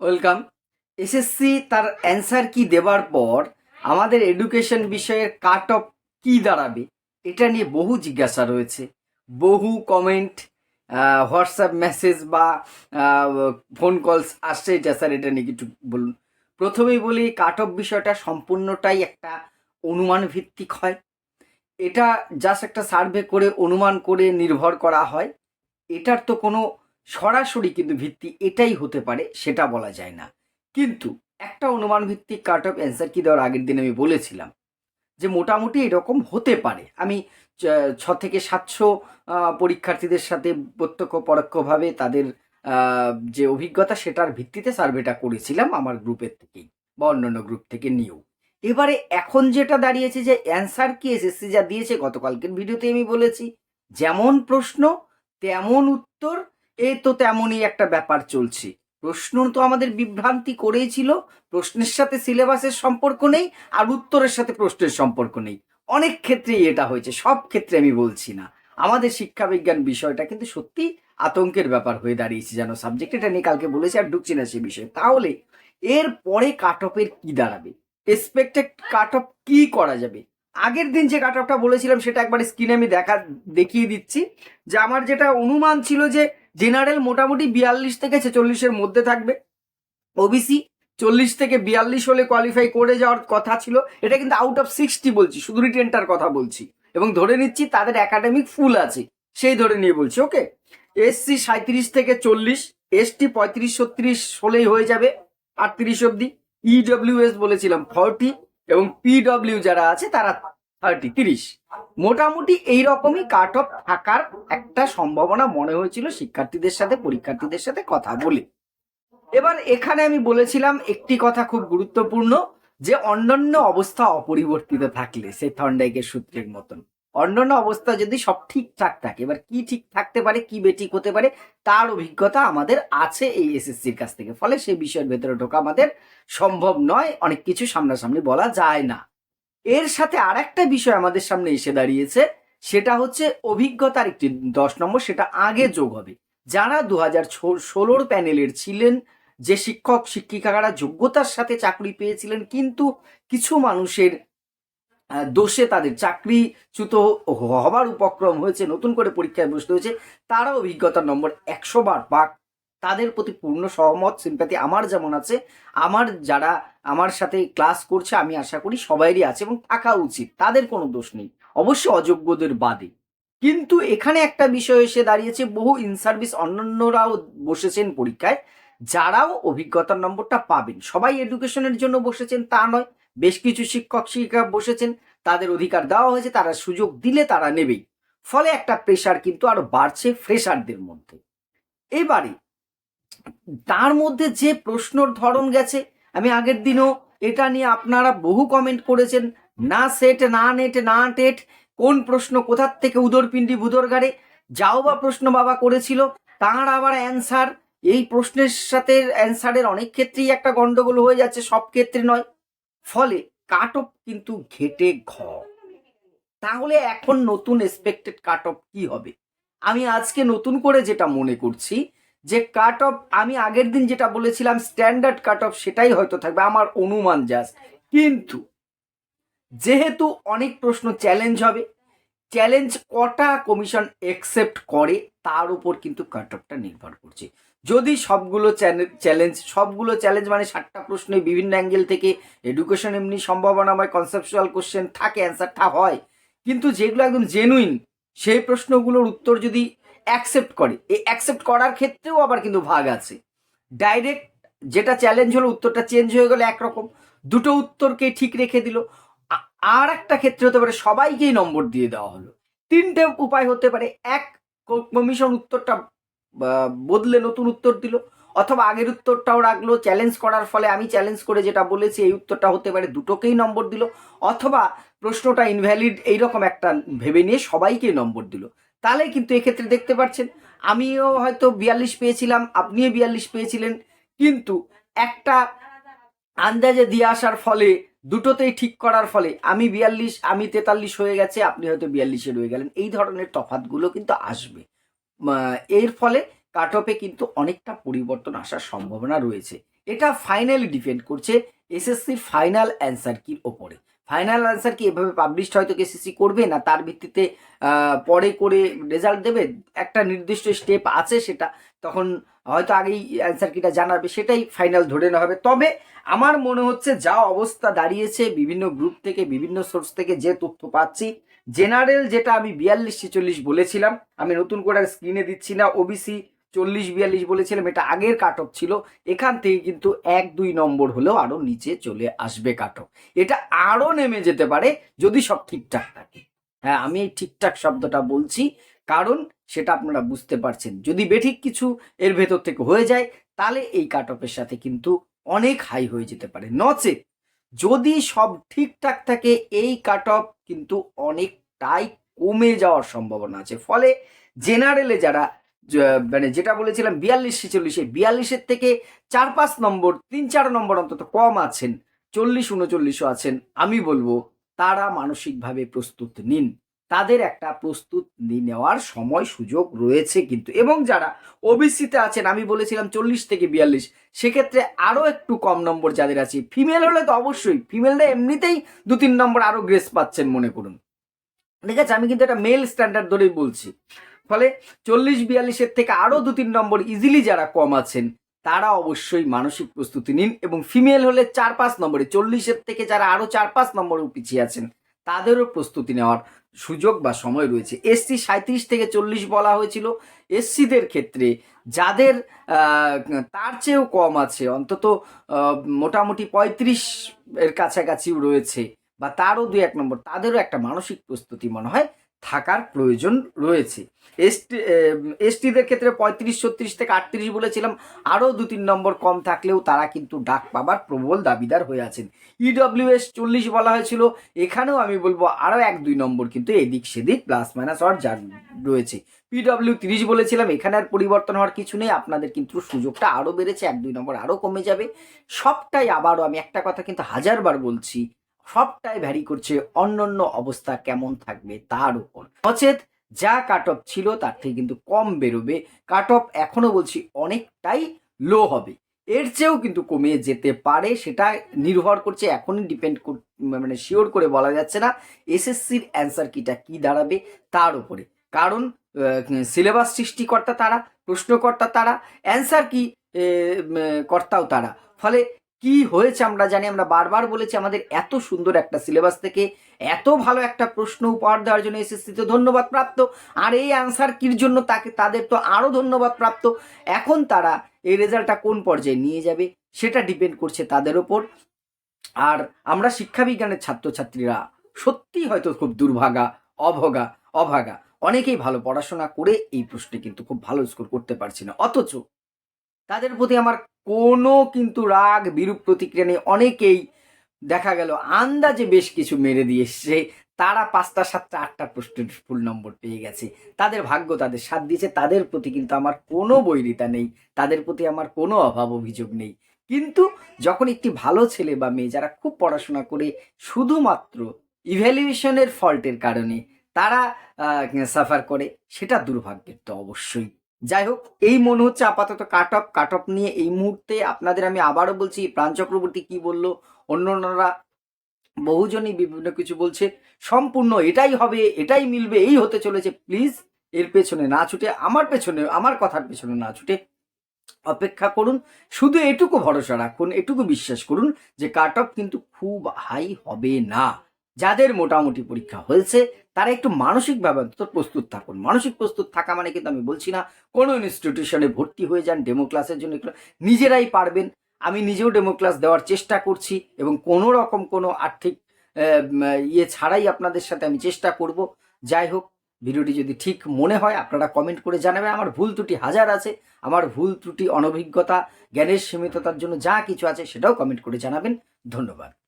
Welcome. SSC তার answer কি দেবার পর আমাদের এডুকেশন বিষয়ের কাট অফ কি দাঁড়াবে, এটা নিয়ে বহু জিজ্ঞাসা রয়েছে। বহু কমেন্ট হোয়াটসঅ্যাপ মেসেজ বা ফোন কলস আসছে এটা স্যার এটা নিয়ে কিছু বলুন। প্রথমেই বলি কাট অফ বিষয়টা সম্পূর্ণটাই একটা অনুমান ভিত্তিক হয়। এটা জাস্ট একটা সার্ভে করে, অনুমান করে নির্ভর করা হয়। এটার তো কোনো সরাসরি কিন্তু ভিত্তি এটাই হতে পারে, সেটা বলা যায় না। কিন্তু একটা অনুমান ভিত্তিক কাট অফ অ্যান্সার কি দেওয়ার আগের দিন আমি বলেছিলাম, যে মোটামুটি এরকম হতে পারে। আমি ছ থেকে সাতশো পরীক্ষার্থীদের সাথে প্রত্যক্ষ পরোক্ষভাবে তাদের যে অভিজ্ঞতা সেটার ভিত্তিতে সার্ভেটা করেছিলাম আমার গ্রুপের থেকেই বা অন্যান্য গ্রুপ থেকে নিয়েও। এবারে এখন যেটা দাঁড়িয়েছে যে অ্যান্সার কি এসএসসি যা দিয়েছে, গতকালকের ভিডিওতে আমি বলেছি। যেমন প্রশ্ন, তেমন উত্তর এ তো তেমনই একটা ব্যাপার চলছে। প্রশ্ন তো আমাদের বিভ্রান্তি করেই ছিল, প্রশ্নের সাথে সিলেবাসের সম্পর্ক নেই আর উত্তরের সাথে প্রশ্নের সম্পর্ক নেই। অনেক ক্ষেত্রেই এটা হয়েছে, সব ক্ষেত্রে আমি বলছি না। আমাদের শিক্ষা বিজ্ঞান বিষয়টা কিন্তু সত্যি আতঙ্কের ব্যাপার হয়ে দাঁড়িয়েছে যেন সাবজেক্ট এটা নিয়ে কালকে বলেছি আর ঢুকছি না সেই বিষয়ে। তাহলে এর পরে কাট অফের কি দাঁড়াবে? এক্সপেক্টেড কাট অফ কি করা যাবে? আগের দিন যে কাট অফটা বলেছিলাম সেটা একবার স্ক্রিনে আমি দেখা, দেখিয়ে দিচ্ছি। যে আমার যেটা অনুমান ছিল যে জেনারেল মোটামুটি বিয়াল্লিশ থেকে ছেচল্লিশের মধ্যে থাকবে। ওবিসি চল্লিশ থেকে বিয়াল্লিশ হলে কোয়ালিফাই করে যাওয়ার কথা ছিল। এটা কিন্তু আউট অফ সিক্সটি বলছি, শুধু রিটেনটার কথা বলছি। এবং ধরে নিচ্ছি তাদের একাডেমিক ফুল আছে, সেই ধরে নিয়ে বলছি ওকে এসসি সাঁত্রিশ থেকে চল্লিশ এসটি পঁয়ত্রিশ, ছত্রিশ হলেই হয়ে যাবে আটত্রিশ অব্দি ইডব্লিউএস বলেছিলাম ফর্টি এবং পিডব্লিউ যারা আছে তারা থার্টি, তিরিশ। মোটামুটি এই রকমই কাট অফ থাকার একটা সম্ভাবনা মনে হয়েছিল শিক্ষার্থীদের সাথে, পরীক্ষার্থীদের সাথে কথা বলে। এবার এখানে আমি বলেছিলাম একটি কথা খুব গুরুত্বপূর্ণ, যে অন্যান্য অবস্থা অপরিবর্তিত থাকলে সে থন্ডাইকের সূত্রের মতন। অন্যান্য অবস্থা যদি সব ঠিকঠাক থাকে, এবার কি ঠিক থাকতে পারে, কি বেঠিক হতে পারে, তার অভিজ্ঞতা আমাদের আছে এই এসএসসির কাছ থেকে। ফলে সেই বিষয়ের ভেতরে ঢোকা আমাদের সম্ভব নয়, অনেক কিছু সামনাসামনি বলা যায় না। এর সাথে আর একটা বিষয় আমাদের সামনে এসে দাঁড়িয়েছে, সেটা হচ্ছে অভিজ্ঞতার একটি দশ নম্বর, সেটা আগে যোগ হবে। যারা দু হাজার ষোলোর প্যানেলের ছিলেন, যে শিক্ষক, শিক্ষিকারা যোগ্যতার সাথে চাকরি পেয়েছিলেন, কিন্তু কিছু মানুষের দোষে তাদের চাকরিচ্যুত হবার উপক্রম হয়েছে, নতুন করে পরীক্ষায় বসতে হয়েছে, তারা অভিজ্ঞতার নম্বর একশো বার পাক তাদের প্রতি পূর্ণ সহমত সিম্প্যাথি আমার যেমন আছে, আমার যারা আমার সাথে ক্লাস করছে, আমি আশা করি সবাইরই আছে এবং থাকা উচিত, তাদের কোনো দোষ নেই অবশ্যই অযোগ্যদের বাদে। কিন্তু এখানে একটা বিষয় এসে দাঁড়িয়েছে, বহু ইন সার্ভিস অন্যান্যরাও বসেছেন পরীক্ষায়, যারাও অভিজ্ঞতার নম্বরটা পাবেন। সবাই এডুকেশনের জন্য বসেছেন, তা নয়, বেশ কিছু শিক্ষক, শিক্ষিকা বসেছেন, তাদের অধিকার দেওয়া হয়েছে, তারা সুযোগ দিলে তারা নেবেই। ফলে একটা প্রেশার কিন্তু আরও বাড়ছে ফ্রেশারদের মধ্যে। এবারে তার মধ্যে যে প্রশ্নর ধরন গেছে, আমি আগের দিনও এটা নিয়ে আপনারা বহু কমেন্ট করেছেন, না সেট, না নেট, না টেট, কোন প্রশ্ন কোথার থেকে উদরপিণ্ডি বুদরগাড়ে যাও বা প্রশ্ন বাবা করেছিল, তার আবার অ্যান্সার এই প্রশ্নের সাথে অ্যান্সারের অনেক ক্ষেত্রেই একটা গন্ডগোল হয়ে যাচ্ছে, সব ক্ষেত্রে নয়। ফলে কাট অফ কিন্তু ঘেটে ঘ। তাহলে এখন নতুন এক্সপেক্টেড কাট অফ কি হবে? আমি আজকে নতুন করে যেটা মনে করছি যে কাট অফ আমি আগের দিন যেটা বলেছিলাম স্ট্যান্ডার্ড কাট অফ সেটাই হয়তো থাকবে, আমার অনুমান জাস্ট কিন্তু যেহেতু অনেক প্রশ্ন চ্যালেঞ্জ হবে চ্যালেঞ্জ কটা কমিশন একসেপ্ট করে, তার উপর কিন্তু কাট অফটা নির্ভর করছে। যদি সবগুলো চ্যালেঞ্জ সবগুলো চ্যালেঞ্জ মানে ষাটটা প্রশ্নে বিভিন্ন অ্যাঙ্গেল থেকে এডুকেশন এমনি সম্ভাবনাময় কনসেপচুয়াল কোশ্চেন থাকে অ্যান্সারটা হয়, কিন্তু যেগুলো একদম জেনুইন সেই প্রশ্নগুলোর উত্তর যদি অ্যাকসেপ্ট করে। এই অ্যাকসেপ্ট করার ক্ষেত্রেও আবার কিন্তু ভাগ আছে। ডাইরেক্ট যেটা চ্যালেঞ্জ হলো, উত্তরটা চেঞ্জ হয়ে গেল একরকম। দুটো উত্তরকে ঠিক রেখে দিল। আর একটা ক্ষেত্রে হতে পারে, সবাইকেই নম্বর দিয়ে দেওয়া হলো। তিনটে উপায় হতে পারে, এক কমিশন উত্তরটা বদলে নতুন উত্তর দিল, অথবা আগের উত্তরটাও রাখল চ্যালেঞ্জ করার ফলে আমি চ্যালেঞ্জ করে যেটা বলেছি, এই উত্তরটা হতে পারে, দুটোকেই নম্বর দিল, অথবা প্রশ্নটা ইনভ্যালিড এইরকম একটা ভেবে নিয়ে সবাইকে নম্বর দিল। তাহলে কিন্তু এক্ষেত্রে দেখতে পাচ্ছেন আমিও হয়তো বিয়াল্লিশ পেয়েছিলাম, আপনিও বিয়াল্লিশ পেয়েছিলেন, কিন্তু একটা আন্দাজে দিয়ে আসার ফলে, দুটোতেই ঠিক করার ফলে, আমি বিয়াল্লিশ, আমি তেতাল্লিশ হয়ে গেছে, আপনি হয়তো বিয়াল্লিশে রয়ে গেলেন, এই ধরনের তফাতগুলো কিন্তু আসবে। এর ফলে কাট অফে কিন্তু অনেকটা পরিবর্তন আসার সম্ভাবনা রয়েছে। এটা ফাইনালি ডিপেন্ড করছে, এসএসসির ফাইনাল অ্যান্সার কির ওপরে। ফাইনাল অ্যান্সার কি? এভাবে পাবলিশড হয়তো এসএসসি করবে না, তার ভিত্তিতে পরে করে রেজাল্ট দেবে। একটা নির্দিষ্ট স্টেপ আছে সেটা, তখন হয়তো আগেই অ্যান্সার কিটা জানাবে, সেটাই ফাইনাল ধরে নেওয়া হবে। তবে আমার মনে হচ্ছে যা অবস্থা দাঁড়িয়েছে, বিভিন্ন গ্রুপ থেকে, বিভিন্ন সোর্স থেকে যে তথ্য পাচ্ছি জেনারেল যেটা আমি বিয়াল্লিশ ছেচল্লিশ বলেছিলাম, আমি নতুন করে স্ক্রিনে দিচ্ছি না। ওবিসি চল্লিশ বিয়াল্লিশ বলেছিলাম, এটা আগের কাট অফ ছিল। এখান থেকে কিন্তু এক দুই নম্বর হলেও আরও নিচে চলে আসবে কাট অফ এটা আরও নেমে যেতে পারে যদি সব ঠিকঠাক থাকে। হ্যাঁ আমি এই ঠিকঠাক শব্দটা বলছি কারণ সেটা আপনারা বুঝতে পারছেন। যদি বেঠিক কিছু এর ভেতর থেকে হয়ে যায়, তাহলে এই কাট অফের সাথে কিন্তু অনেক হাই হয়ে যেতে পারে। নচেত যদি সব ঠিকঠাক থাকে, এই কাট অফ কিন্তু অনেকটাই কমে যাওয়ার সম্ভাবনা আছে। ফলে জেনারেলে যারা মানে যেটা বলেছিলাম বিয়াল্লিশ ছেচল্লিশে, বিয়াল্লিশের থেকে চার পাঁচ নম্বর, তিন চার নম্বর অন্তত কম আছেন, চল্লিশ উনচল্লিশও আছেন, আমি বলব তারা মানসিকভাবে প্রস্তুত নিন। তাদের একটা প্রস্তুত নেওয়ার সময় সুযোগ রয়েছে কিন্তু, এবং যারা ওবিসিতে আছেন, আমি বলেছিলাম চল্লিশ থেকে বিয়াল্লিশ, সেক্ষেত্রে আরও একটু কম নম্বর যাদের আছে, ফিমেল হলে তো অবশ্যই, ফিমেলরা এমনিতেই দু তিন নম্বর আরও গ্রেস পাচ্ছেন মনে করুন। ঠিক আছে, আমি কিন্তু একটা মেল স্ট্যান্ডার্ড ধরেই বলছি। ফলে চল্লিশ বিয়াল্লিশের থেকে আরও দু তিন নম্বর ইজিলি যারা কম আছেন, তারা অবশ্যই মানসিক প্রস্তুতি নিন এবং ফিমেল হলে চার পাঁচ নম্বরে, চল্লিশের থেকে যারা আরও চার পাঁচ নম্বরে পিছিয়ে আছেন, তাদেরও প্রস্তুতি নেওয়ার সুযোগ বা সময় রয়েছে। এসসি সাঁত্রিশ থেকে চল্লিশ বলা হয়েছিল। এসসিদের ক্ষেত্রে যাদের তার চেয়েও কম আছে, অন্তত মোটামুটি পঁয়ত্রিশ এর কাছাকাছিও রয়েছে বা তারও দু এক নম্বর, তাদেরও একটা মানসিক প্রস্তুতি মনে হয় থাকার প্রয়োজন রয়েছে। এসটি এসটিদের ক্ষেত্রে পঁয়ত্রিশ, ছত্রিশ থেকে আটত্রিশ বলেছিলাম। আরও দু তিন নম্বর কম থাকলেও তারা কিন্তু ডাক পাবার প্রবল দাবিদার হয়ে আছেন। ইডব্লিউএস চল্লিশ বলা হয়েছিল। এখানেও আমি বলব আরও এক, দুই নম্বর কিন্তু এদিক সেদিক প্লাস মাইনাস হওয়ার যা রয়েছে। পিডব্লিউ তিরিশ বলেছিলাম, এখানে আর পরিবর্তন হওয়ার কিছু নেই। আপনাদের কিন্তু সুযোগটা আরও বেড়েছে, এক, দুই নম্বর আরও কমে যাবে। সবটাই আবারও আমি একটা কথা কিন্তু হাজারবার বলছি সবটাই ভ্যারি করছে অন্যান্য অবস্থা কেমন থাকবে তার উপর। নচেত যা কাট অফ ছিল তার থেকে কিন্তু কম বেরোবে। কাট অফ এখনও বলছি অনেকটাই লো হবে। এর চেয়েও কিন্তু কমে যেতে পারে, সেটা নির্ভর করছে এখনই ডিপেন্ড মানে শিওর করে বলা যাচ্ছে না, এসএসসির অ্যান্সার কিটা, কি দাঁড়াবে তার উপরে। কারণ সিলেবাস সৃষ্টিকর্তা তারা, প্রশ্নকর্তা তারা অ্যান্সার কি কর্তাও তারা। ফলে কি হয়েছে আমরা জানি, আমরা বারবার বলেছি আমাদের এত সুন্দর একটা সিলেবাস থেকে এত ভালো একটা প্রশ্ন উপহার দেওয়ার জন্য এসএসসি তো ধন্যবাদ প্রাপ্ত। আর এই অ্যান্সার কির জন্য তাকে, তাদের তো আরও ধন্যবাদ প্রাপ্ত। এখন তারা এই রেজাল্টটা কোন পর্যায়ে নিয়ে যাবে, সেটা ডিপেন্ড করছে তাদের ওপর। আর আমরা শিক্ষাবিজ্ঞানের ছাত্রছাত্রীরা সত্যি হয়তো খুব দুর্ভাগা অভগা অভাগা। অনেকেই ভালো পড়াশোনা করে এই প্রশ্নে কিন্তু খুব ভালো স্কোর করতে পারছি না। অথচ তাদের প্রতি আমার কোনো কিন্তু রাগ, বিরূপ প্রতিক্রিয়া নেই। অনেকেই দেখা গেল আন্দাজে বেশ কিছু মেরে দিয়ে এসছে। তারা পাঁচটা, সাতটা, আটটা প্রশ্নের ফুল নম্বর পেয়ে গেছে। তাদের ভাগ্য তাদের সাথ দিয়েছে। তাদের প্রতি কিন্তু আমার কোনো বৈরিতা নেই। তাদের প্রতি আমার কোনো অভাব অভিযোগ নেই। কিন্তু যখন একটি ভালো ছেলে বা মেয়ে যারা খুব পড়াশোনা করে শুধুমাত্র ইভ্যালুয়েশনের ফল্টের কারণে তারা সাফার করে, সেটা দুর্ভাগ্যের তো অবশ্যই। যাই হোক এই মনে হচ্ছে আপাতত কাট অফ। কাট অফ নিয়ে এই মুহূর্তে আপনাদের আমি আবারও বলছি, প্রাণ চক্রবর্তী কি বলল, অন্যান্যরা বহুজনই বিভিন্ন কিছু বলছে। সম্পূর্ণ এটাই হবে, এটাই মিলবে, এই হতে চলেছে। প্লিজ, এর পেছনে না ছুটে, আমার পেছনে, আমার কথার পেছনে না ছুটে অপেক্ষা করুন। শুধু এটুকু ভরসা রাখুন, এটুকু বিশ্বাস করুন যে কাট অফ কিন্তু খুব হাই হবে না। যাদের মোটামুটি পরীক্ষা হয়েছে, তারা একটু মানসিকভাবে অন্তত প্রস্তুত থাকুন। মানসিক প্রস্তুত থাকা মানে কিন্তু আমি বলছি না, কোনো ইনস্টিটিউশনে ভর্তি হয়ে যান ডেমো ক্লাসের জন্য একটু নিজেরাই পারবেন। আমি নিজেও ডেমো ক্লাস দেওয়ার চেষ্টা করছি এবং কোনো রকম কোনো আর্থিক ইয়ে ছাড়াই আপনাদের সাথে আমি চেষ্টা করব। যাই হোক, ভিডিওটি যদি ঠিক মনে হয়, আপনারা কমেন্ট করে জানাবেন। আমার ভুল ত্রুটি হাজার আছে, আমার ভুল ত্রুটি, অনভিজ্ঞতা, জ্ঞানের সীমিততার জন্য যা কিছু আছে সেটাও কমেন্ট করে জানাবেন। ধন্যবাদ।